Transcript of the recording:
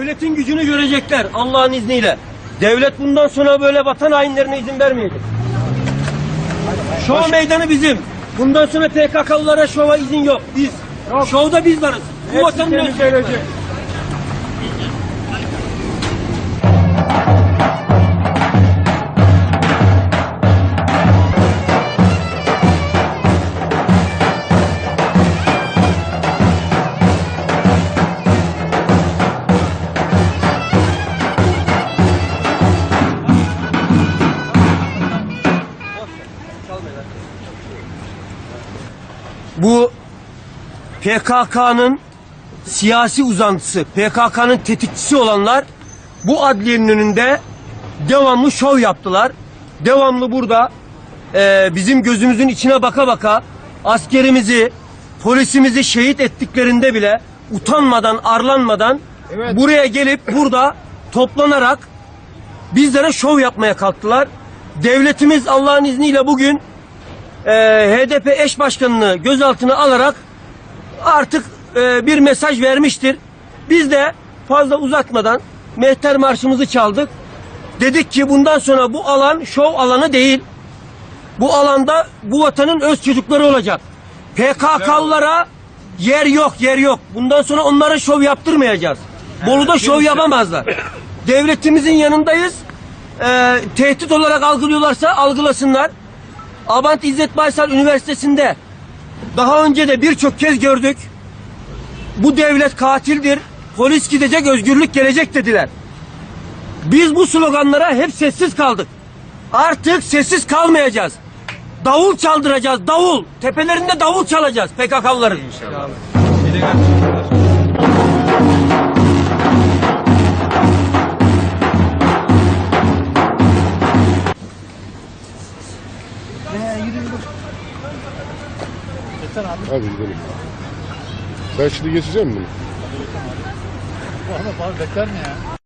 devletin gücünü görecekler Allah'ın izniyle. Devlet bundan sonra böyle vatan hainlerine izin vermeyecek. Şov meydanı bizim. Bundan sonra PKK'lılara şova izin yok. Biz. Şovda biz varız. Bu vatanın özgürlüğü. Bu PKK'nın siyasi uzantısı, PKK'nın tetikçisi olanlar bu adliyenin önünde devamlı şov yaptılar. Devamlı burada eee, bizim gözümüzün içine baka baka askerimizi, polisimizi şehit ettiklerinde bile utanmadan, arlanmadan buraya gelip burada toplanarak bizlere şov yapmaya kalktılar. Devletimiz Allah'ın izniyle bugün e, HDP eş başkanını gözaltına alarak artık e, bir mesaj vermiştir. Biz de fazla uzatmadan mehter marşımızı çaldık. Dedik ki bundan sonra bu alan şov alanı değil. Bu alanda bu vatanın öz çocukları olacak. PKK'lılara yer yok, yer yok. Bundan sonra onlara şov yaptırmayacağız. Bolu'da şov yapamazlar. Devletimizin yanındayız. Ee, tehdit olarak algılıyorlarsa algılasınlar. Abant İzzet Baysal Üniversitesi'nde daha önce de birçok kez gördük. Bu devlet katildir. Polis gidecek, özgürlük gelecek dediler. Biz bu sloganlara hep sessiz kaldık. Artık sessiz kalmayacağız. Davul çaldıracağız, davul. Tepelerinde davul çalacağız PKK'lıların. Hadi gidelim. Sen şimdi geçecek misin bunu? Bu adam abi bekler mi ya?